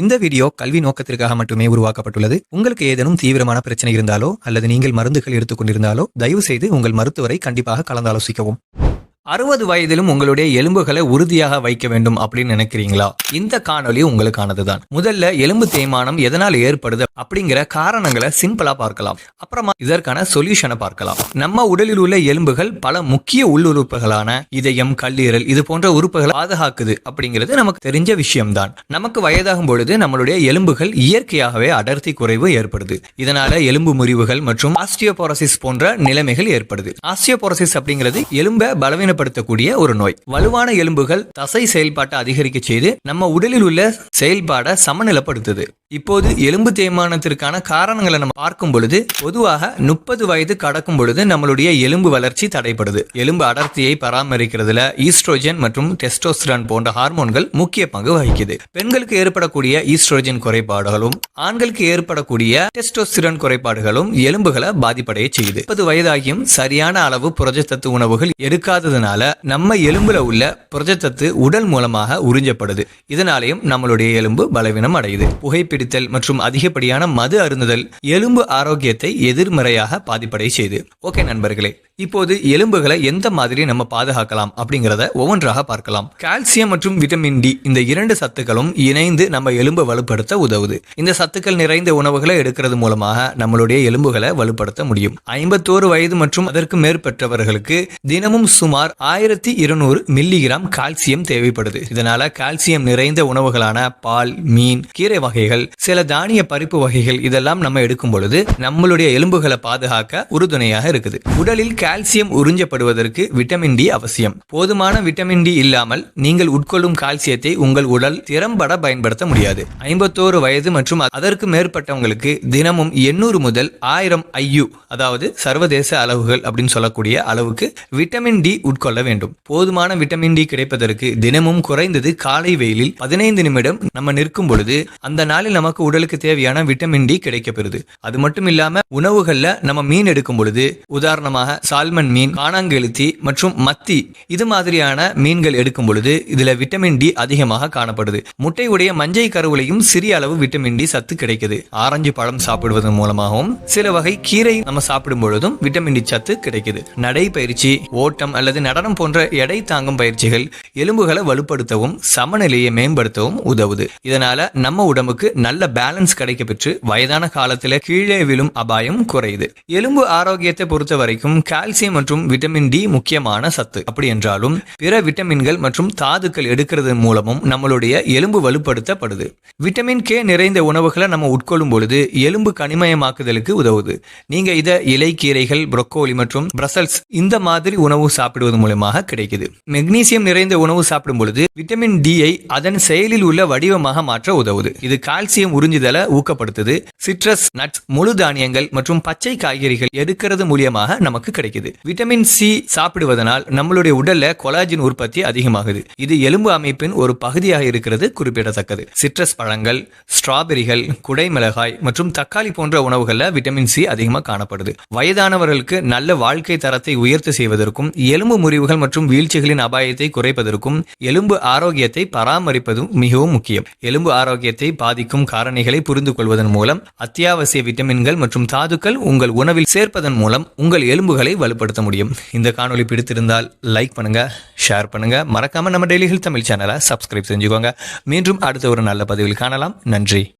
இந்த வீடியோ கல்வி நோக்கத்திற்காக மட்டுமே உருவாக்கப்பட்டுள்ளது. உங்களுக்கு ஏதேனும் தீவிரமான பிரச்சனை இருந்தாலோ அல்லது நீங்கள் மருந்துகள் எடுத்துக்கொண்டிருந்தாலோ தயவு செய்து உங்கள் மருத்துவரை கண்டிப்பாக கலந்தாலோசிக்கவும். அறுபது வயதிலும் உங்களுடைய எலும்புகளை உறுதியாக வைக்க வேண்டும் அப்படின்னு நினைக்கிறீங்களா? இந்த காணொளி உங்களுக்கானதுதான். முதல்ல எலும்பு தேய்மானம் எதனால் ஏற்படுது அப்படிங்கிற காரணங்களை சிம்பிளா பார்க்கலாம். அப்புறமா இதற்கான சொல்யூஷனை பார்க்கலாம். நம்ம உடலில் உள்ள எலும்புகள் பல முக்கிய உள்ளுறுப்புகளான இதயம் கல்லீரல் இது போன்ற உறுப்புகளை பாதுகாக்குது அப்படிங்கிறது நமக்கு தெரிஞ்ச விஷயம்தான். நமக்கு வயதாகும் பொழுது நம்மளுடைய எலும்புகள் இயற்கையாகவே அடர்த்தி குறைவு ஏற்படுது. இதனால எலும்பு முறிவுகள் மற்றும் ஆஸ்டியோபோரோசிஸ் போன்ற நிலைமைகள் ஏற்படுது. ஆஸ்டியோபோரசிஸ் அப்படிங்கிறது எலும்பை பலவீனப்படுத்தக்கூடிய ஒரு நோய். வலுவான எலும்புகள் தசை செயல்பாட்டை அதிகரிக்க செய்து நம்ம உடலில் உள்ள செயல்பாடை சமநிலைப்படுத்துது. இப்போது எலும்பு தேய்மானத்திற்கான காரணங்களை நம்ம பார்க்கும் பொழுது பொதுவாக முப்பது வயது கடக்கும் பொழுது நம்மளுடைய எலும்பு வளர்ச்சி தடைப்படுது எலும்பு அடர்த்தியை பராமரிக்கிறதுல ஈஸ்ட்ரோஜன் மற்றும் டெஸ்டோஸ்டிரான் போன்ற ஹார்மோன்கள் முக்கிய பங்கு வகிக்குது. பெண்களுக்கு ஏற்படக்கூடிய ஈஸ்ட்ரோஜன் குறைபாடுகளும் ஆண்களுக்கு ஏற்படக்கூடிய டெஸ்டோஸ்டிரான் குறைபாடுகளும் எலும்புகளை பாதிப்படைய செய்யுது. முப்பது வயதாகியும் சரியான அளவு புரஜத்தத்து உணவுகள் எடுக்காததுனால நம்ம எலும்புல உள்ள புரஜத்தத்து உடல் மூலமாக உறிஞ்சப்படுது. இதனாலேயும் நம்மளுடைய எலும்பு பலவீனம் அடையுது. புகைப்பிடித்தல் மற்றும் அதிகப்படியான மது அருந்துதல் எலும்பு ஆரோக்கியத்தை எதிர்மறையாக பாதிப்படைய செய்து. ஓகே நண்பர்களே இப்போது எலும்புகளை எந்த மாதிரி நம்ம பாதுகாக்கலாம் அப்படிங்கிறத ஒவ்வொன்றாக பார்க்கலாம். கால்சியம் மற்றும் விட்டமின் டி இந்த இரண்டு சத்துக்களும் இணைந்து நம்ம எலும்பு வலுப்படுத்த உதவுது. இந்த சத்துக்கள் நிறைந்த உணவுகளை எடுக்கிறது மூலமாக நம்மளுடைய எலும்புகளை வலுப்படுத்த முடியும். ஐம்பத்தோரு வயது மற்றும் அதற்கு மேற்பட்டவர்களுக்கு தினமும் சுமார் ஆயிரத்தி இருநூறு மில்லிகிராம் கால்சியம் தேவைப்படுது. இதனால கால்சியம் நிறைந்த உணவுகளான பால் மீன் கீரை வகைகள் சில தானிய பருப்பு வகைகள் இதெல்லாம் நம்ம எடுக்கும் பொழுது நம்மளுடைய எலும்புகளை பாதுகாக்க உறுதுணையாக இருக்குது. உடலில் கால்சியம் உறிஞ்சப்படுவதற்கு விட்டமின் டி அவசியம். போதுமான விட்டமின் டி இல்லாமல் நீங்கள் உட்கொள்ளும் கால்சியத்தை உங்கள் உடல் திறம்பட பயன்படுத்த முடியாது. ஐம்பத்தோரு வயது மற்றும் அதற்கு மேற்பட்டவங்களுக்கு தினமும் எண்ணூறு முதல் ஆயிரம் ஐயு அதாவது சர்வதேச அளவுகள் அப்படின்னு சொல்லக்கூடிய அளவுக்கு விட்டமின் டி உட்கொள்ள வேண்டும். போதுமான விட்டமின் டி கிடைப்பதற்கு தினமும் குறைந்தது காலை வெயிலில் பதினைந்து நிமிடம் நம்ம நிற்கும் பொழுது அந்த நாளில் நமக்கு உடலுக்கு தேவையான விட்டமின் டி கிடைக்கப்பெறுது. அது மட்டும் இல்லாம உணவுகள்ல நம்ம மீன் எடுக்கும் பொழுது உதாரணமாக சால்மன் மீன் காணாங்கெழுத்தி மற்றும் மத்தி இது மாதிரியான மீன்கள் எடுக்கும் பொழுது இதுல விட்டமின் டி அதிகமாக காணப்படுது. முட்டை உடைய மஞ்சை கருவிலையும் சிறிய அளவு விட்டமின் டி சத்து கிடைக்குது. ஆரஞ்சு பழம் சாப்பிடுவதன் மூலமாகவும் சில வகை கீரை நம்ம சாப்பிடும் பொழுதும் விட்டமின் டி சத்து கிடைக்குது. நடைபயிற்சி ஓட்டம் அல்லது நடனம் போன்ற எடை தாங்கும் பயிற்சிகள் எலும்புகளை வலுப்படுத்தவும் சமநிலையை மேம்படுத்தவும் உதவுது. இதனால நம்ம உடம்புக்கு நல்ல பேலன்ஸ் கிடைக்க பெற்று வயதான காலத்துல கீழே விழும் அபாயம் குறையுது. எலும்பு ஆரோக்கியத்தை பொறுத்த வரைக்கும் கால்சியம் மற்றும் விட்டமின் டி முக்கியமான சத்து. அப்படி என்றாலும் பிற விட்டமின்கள் மற்றும் தாதுக்கள் எடுக்கிறது மூலமும் நம்மளுடைய எலும்பு வலுப்படுத்தப்படுது. விட்டமின் கே நிறைந்த உணவுகளை நம்ம உட்கொள்ளும் பொழுது எலும்பு கனிமயமாக்குதலுக்கு உதவுது. நீங்க இத இலைக்கீரைகள் புரொக்கோலி மற்றும் பிரசல்ஸ் இந்த மாதிரி உணவு சாப்பிடுவது மூலமாக கிடைக்குது. மெக்னீசியம் நிறைந்த உணவு சாப்பிடும் பொழுது விட்டமின் டி ஐ அதன் செயலில் உள்ள வடிவமாக மாற்ற உதவுது. இது கால்சியம் உறிஞ்சுதலை ஊக்கப்படுத்துது. சிட்ரஸ் நட்ஸ் முழு தானியங்கள் மற்றும் பச்சை காய்கறிகள் எடுக்கிறது மூலியமாக நமக்கு கிடைக்குது. விட்டமின் சி சாப்பிடுவதனால் நம்மளுடைய உடல்ல கொலாஜின் உற்பத்தி அதிகமாகுது. இது எலும்பு அமைப்பின் ஒரு பகுதியாக இருக்கிறது குறிப்பிடத்தக்கது. சிட்ரஸ் பழங்கள் ஸ்ட்ராபெரிகள் குடைமிளகாய் மற்றும் தக்காளி போன்ற உணவுகள்ல விட்டமின் சி அதிகமாக காணப்படுது. வயதானவர்களுக்கு நல்ல வாழ்க்கை தரத்தை உயர்த்தி செய்வதற்கும் எலும்பு முறிவுகள் மற்றும் வீழ்ச்சிகளின் அபாயத்தை குறைப்பதற்கும் எலும்பு ஆரோக்கியத்தை பராமரிப்பதும் மிகவும் முக்கியம். எலும்பு ஆரோக்கியத்தை பாதிக்கும் காரணிகளை புரிந்து கொள்வதன் மூலம் அத்தியாவசிய விட்டமின்கள் மற்றும் தாதுக்கள் உங்கள் உணவில் சேர்ப்பதன் மூலம் உங்கள் எலும்புகளை வலுப்படுத்த முடியும். இந்த காணொளி பிடித்திருந்தால் லைக் பண்ணுங்க ஷேர் பண்ணுங்க. மறக்காம நம்ம டெய்லி ஹெல்த் தமிழ் சேனலை சப்ஸ்கிரைப் செஞ்சுக்கோங்க. மீண்டும் அடுத்த ஒரு நல்ல பதிவில் காணலாம். நன்றி.